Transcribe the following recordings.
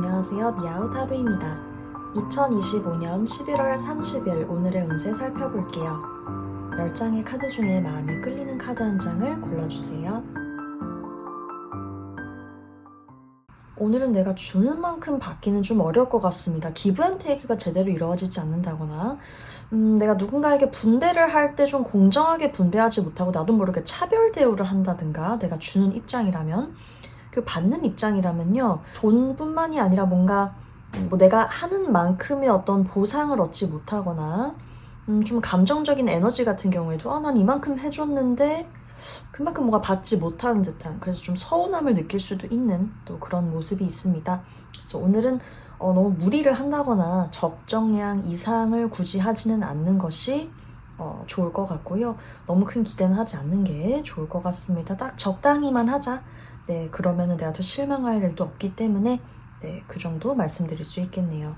안녕하세요. 미아우 타루입니다. 2025년 11월 30일 오늘의 운세 살펴볼게요. 10장의 카드 중에 마음이 끌리는 카드 한 장을 골라주세요. 오늘은 내가 주는 만큼 받기는 좀 어려울 것 같습니다. 기브 앤 테이크가 제대로 이루어지지 않는다거나, 음, 내가 누군가에게 분배를 할 때 좀 공정하게 분배하지 못하고 나도 모르게 차별 대우를 한다든가, 내가 주는 입장이라면, 그 받는 입장이라면요, 돈뿐만이 아니라 뭔가 뭐 내가 하는 만큼의 어떤 보상을 얻지 못하거나, 음, 좀 감정적인 에너지 같은 경우에도, 아, 난 이만큼 해줬는데, 그만큼 뭔가 받지 못하는 듯한, 그래서 좀 서운함을 느낄 수도 있는 또 그런 모습이 있습니다. 그래서 오늘은 어, 너무 무리를 한다거나 적정량 이상을 굳이 하지는 않는 것이 어, 좋을 것 같고요. 너무 큰 기대는 하지 않는 게 좋을 것 같습니다. 딱 적당히만 하자. 네, 그러면은 내가 또 실망할 일도 없기 때문에 네, 그 정도 말씀드릴 수 있겠네요.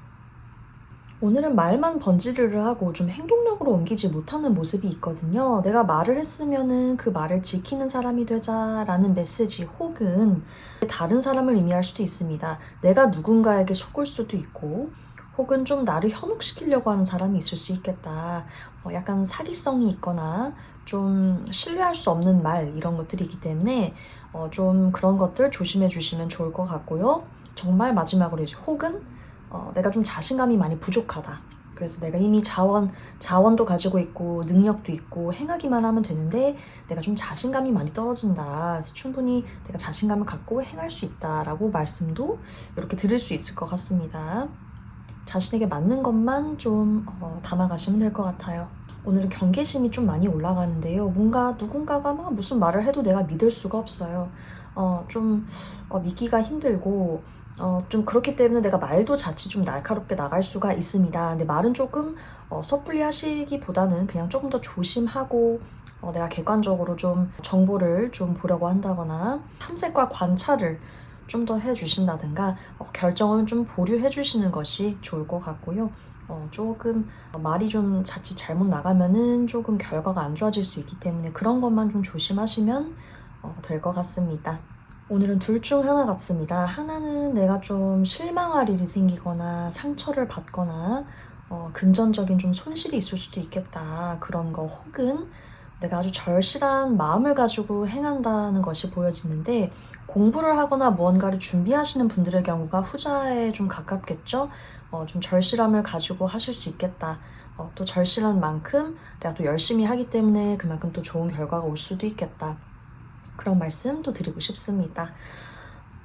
오늘은 말만 번지르르 하고 좀 행동력으로 옮기지 못하는 모습이 있거든요. 내가 말을 했으면은 그 말을 지키는 사람이 되자라는 메시지 혹은 다른 사람을 의미할 수도 있습니다. 내가 누군가에게 속을 수도 있고 혹은 좀 나를 현혹시키려고 하는 사람이 있을 수 있겠다. 어, 약간 사기성이 있거나 좀 신뢰할 수 없는 말 이런 것들이기 때문에 어, 좀 그런 것들 조심해 주시면 좋을 것 같고요. 정말 마지막으로 이제 혹은 어, 내가 좀 자신감이 많이 부족하다. 그래서 내가 이미 자원, 자원도 가지고 있고, 능력도 있고, 행하기만 하면 되는데, 내가 좀 자신감이 많이 떨어진다. 그래서 충분히 내가 자신감을 갖고 행할 수 있다라고 말씀도 이렇게 들을 수 있을 것 같습니다. 자신에게 맞는 것만 좀 어, 담아가시면 될 것 같아요. 오늘은 경계심이 좀 많이 올라가는데요. 뭔가 누군가가 막 무슨 말을 해도 내가 믿을 수가 없어요. 어, 좀 어, 믿기가 힘들고, 어, 좀 그렇기 때문에 내가 말도 자칫 좀 날카롭게 나갈 수가 있습니다. 근데 말은 조금 어, 섣불리 하시기보다는 그냥 조금 더 조심하고 어, 내가 객관적으로 좀 정보를 좀 보려고 한다거나 탐색과 관찰을 좀 더 해주신다든가 어, 결정을 좀 보류해 주시는 것이 좋을 것 같고요. 어, 조금 말이 좀 자칫 잘못 나가면은 조금 결과가 안 좋아질 수 있기 때문에 그런 것만 좀 조심하시면 어, 될것 같습니다. 오늘은 둘 중 하나 같습니다. 하나는 내가 좀 실망할 일이 생기거나 상처를 받거나 어, 금전적인 좀 손실이 있을 수도 있겠다. 그런 거 혹은 내가 아주 절실한 마음을 가지고 행한다는 것이 보여지는데 공부를 하거나 무언가를 준비하시는 분들의 경우가 후자에 좀 가깝겠죠. 어, 좀 절실함을 가지고 하실 수 있겠다. 어, 또 절실한 만큼 내가 또 열심히 하기 때문에 그만큼 또 좋은 결과가 올 수도 있겠다. 그런 말씀도 드리고 싶습니다.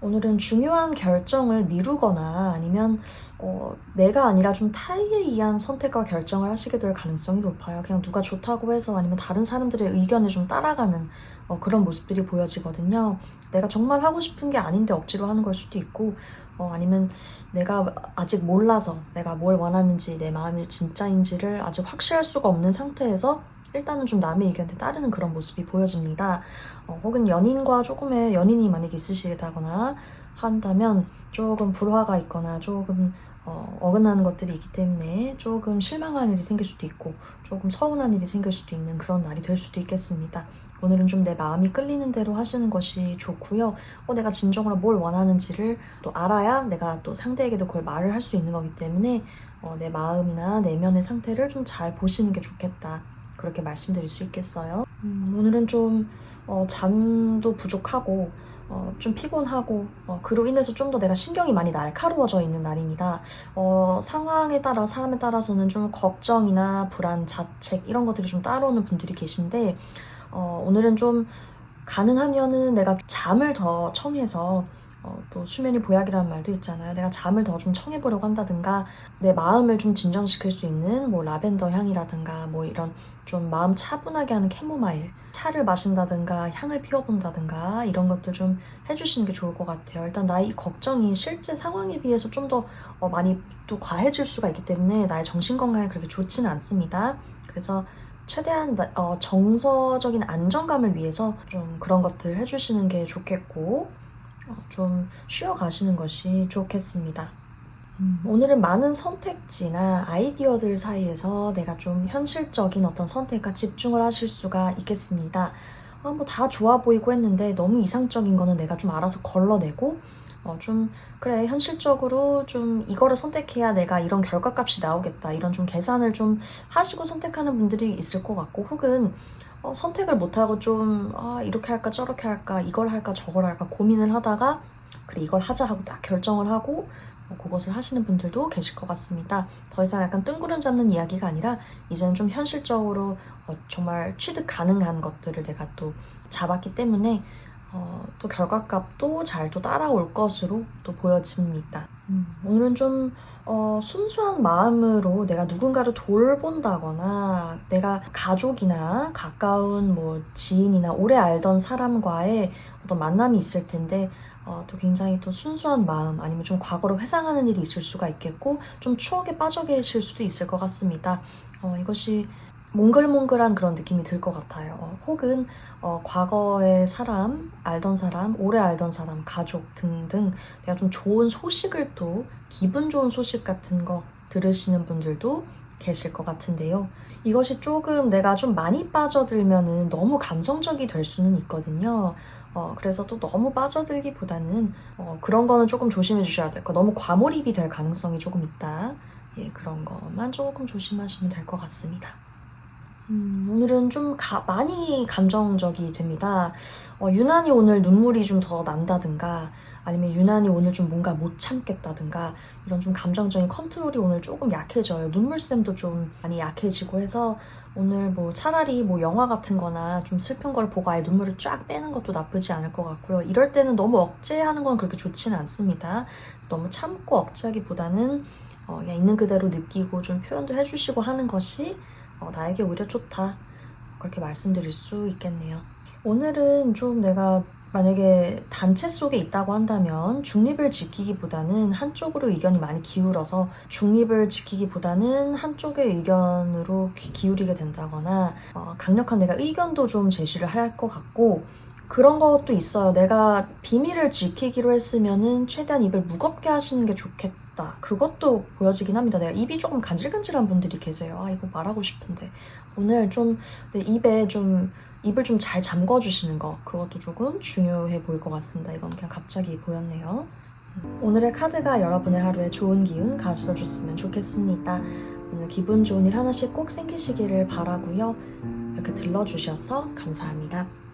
오늘은 중요한 결정을 미루거나 아니면 어, 내가 아니라 좀 타의에 의한 선택과 결정을 하시게 될 가능성이 높아요. 그냥 누가 좋다고 해서 아니면 다른 사람들의 의견을 좀 따라가는 어, 그런 모습들이 보여지거든요. 내가 정말 하고 싶은 게 아닌데 억지로 하는 걸 수도 있고 어, 아니면 내가 아직 몰라서 내가 뭘 원하는지 내 마음이 진짜인지를 아직 확실할 수가 없는 상태에서 일단은 좀 남의 의견에 따르는 그런 모습이 보여집니다. 어, 혹은 연인과 조금의 연인이 만약에 있으시다거나 한다면 조금 불화가 있거나 조금 어, 어긋나는 것들이 있기 때문에 조금 실망한 일이 생길 수도 있고 조금 서운한 일이 생길 수도 있는 그런 날이 될 수도 있겠습니다. 오늘은 좀 내 마음이 끌리는 대로 하시는 것이 좋고요. 어, 내가 진정으로 뭘 원하는지를 또 알아야 내가 또 상대에게도 그걸 말을 할 수 있는 거기 때문에 어, 내 마음이나 내면의 상태를 좀 잘 보시는 게 좋겠다. 그렇게 말씀드릴 수 있겠어요. 음, 오늘은 좀 어, 잠도 부족하고 어, 좀 피곤하고 어, 그로 인해서 좀 더 내가 신경이 많이 날카로워져 있는 날입니다. 어, 상황에 따라 사람에 따라서는 좀 걱정이나 불안, 자책 이런 것들이 좀 따라오는 분들이 계신데 어, 오늘은 좀 가능하면은 내가 잠을 더 청해서 어, 또 수면이 보약이라는 말도 있잖아요. 내가 잠을 더 좀 청해보려고 한다든가 내 마음을 좀 진정시킬 수 있는 뭐 라벤더 향이라든가 뭐 이런 좀 마음 차분하게 하는 캐모마일 차를 마신다든가 향을 피워본다든가 이런 것들 좀 해주시는 게 좋을 것 같아요. 일단 나의 이 걱정이 실제 상황에 비해서 좀더 어, 많이 또 과해질 수가 있기 때문에 나의 정신 건강에 그렇게 좋지는 않습니다. 그래서 최대한 나- 어, 정서적인 안정감을 위해서 좀 그런 것들 해주시는 게 좋겠고 어, 좀 쉬어가시는 것이 좋겠습니다. 음, 오늘은 많은 선택지나 아이디어들 사이에서 내가 좀 현실적인 어떤 선택과 집중을 하실 수가 있겠습니다. 아, 뭐 다 좋아 보이고 했는데 너무 이상적인 거는 내가 좀 알아서 걸러내고 어, 좀 그래 현실적으로 좀 이거를 선택해야 내가 이런 결과값이 나오겠다 이런 좀 계산을 좀 하시고 선택하는 분들이 있을 것 같고 혹은 어, 선택을 못하고 좀 아, 이렇게 할까 저렇게 할까 이걸 할까 저걸 할까 고민을 하다가 그래 이걸 하자 하고 딱 결정을 하고 어, 그것을 하시는 분들도 계실 것 같습니다. 더 이상 약간 뜬구름 잡는 이야기가 아니라 이제는 좀 현실적으로 어, 정말 취득 가능한 것들을 내가 또 잡았기 때문에 어, 또 결과값도 잘 또 따라올 것으로 또 보여집니다. 음, 오늘은 좀 어, 순수한 마음으로 내가 누군가를 돌본다거나 내가 가족이나 가까운 뭐 지인이나 오래 알던 사람과의 어떤 만남이 있을 텐데 어, 또 굉장히 또 순수한 마음 아니면 좀 과거로 회상하는 일이 있을 수가 있겠고 좀 추억에 빠져 계실 수도 있을 것 같습니다. 어, 이것이 몽글몽글한 그런 느낌이 들 것 같아요. 어, 혹은 어, 과거의 사람, 알던 사람, 오래 알던 사람, 가족 등등 내가 좀 좋은 소식을 또 기분 좋은 소식 같은 거 들으시는 분들도 계실 것 같은데요. 이것이 조금 내가 좀 많이 빠져들면은 너무 감성적이 될 수는 있거든요. 어, 그래서 또 너무 빠져들기보다는 어, 그런 거는 조금 조심해 주셔야 될 거. 너무 과몰입이 될 가능성이 조금 있다. 예, 그런 것만 조금 조심하시면 될 것 같습니다. 음, 오늘은 좀 가- 많이 감정적이 됩니다. 어, 유난히 오늘 눈물이 좀 더 난다든가, 아니면 유난히 오늘 좀 뭔가 못 참겠다든가, 이런 좀 감정적인 컨트롤이 오늘 조금 약해져요. 눈물샘도 좀 많이 약해지고 해서, 오늘 뭐 차라리 뭐 영화 같은 거나 좀 슬픈 걸 보고 아예 눈물을 쫙 빼는 것도 나쁘지 않을 것 같고요. 이럴 때는 너무 억제하는 건 그렇게 좋지는 않습니다. 너무 참고 억제하기보다는 어, 그냥 있는 그대로 느끼고 좀 표현도 해주시고 하는 것이 어, 나에게 오히려 좋다. 그렇게 말씀드릴 수 있겠네요. 오늘은 좀 내가 만약에 단체 속에 있다고 한다면 중립을 지키기보다는 한쪽으로 의견이 많이 기울어서 중립을 지키기보다는 한쪽의 의견으로 귀- 기울이게 된다거나 어, 강력한 내가 의견도 좀 제시를 할 것 같고 그런 것도 있어요. 내가 비밀을 지키기로 했으면은 최대한 입을 무겁게 하시는 게 좋겠다. 그것도 보여지긴 합니다. 내가 입이 조금 간질간질한 분들이 계세요. 아, 이거 말하고 싶은데. 오늘 좀 내 입에 좀, 입을 좀 잘 잠궈 주시는 거. 그것도 조금 중요해 보일 것 같습니다. 이건 그냥 갑자기 보였네요. 음, 오늘의 카드가 여러분의 하루에 좋은 기운 가져다 줬으면 좋겠습니다. 오늘 기분 좋은 일 하나씩 꼭 생기시기를 바라고요. 이렇게 들러주셔서 감사합니다.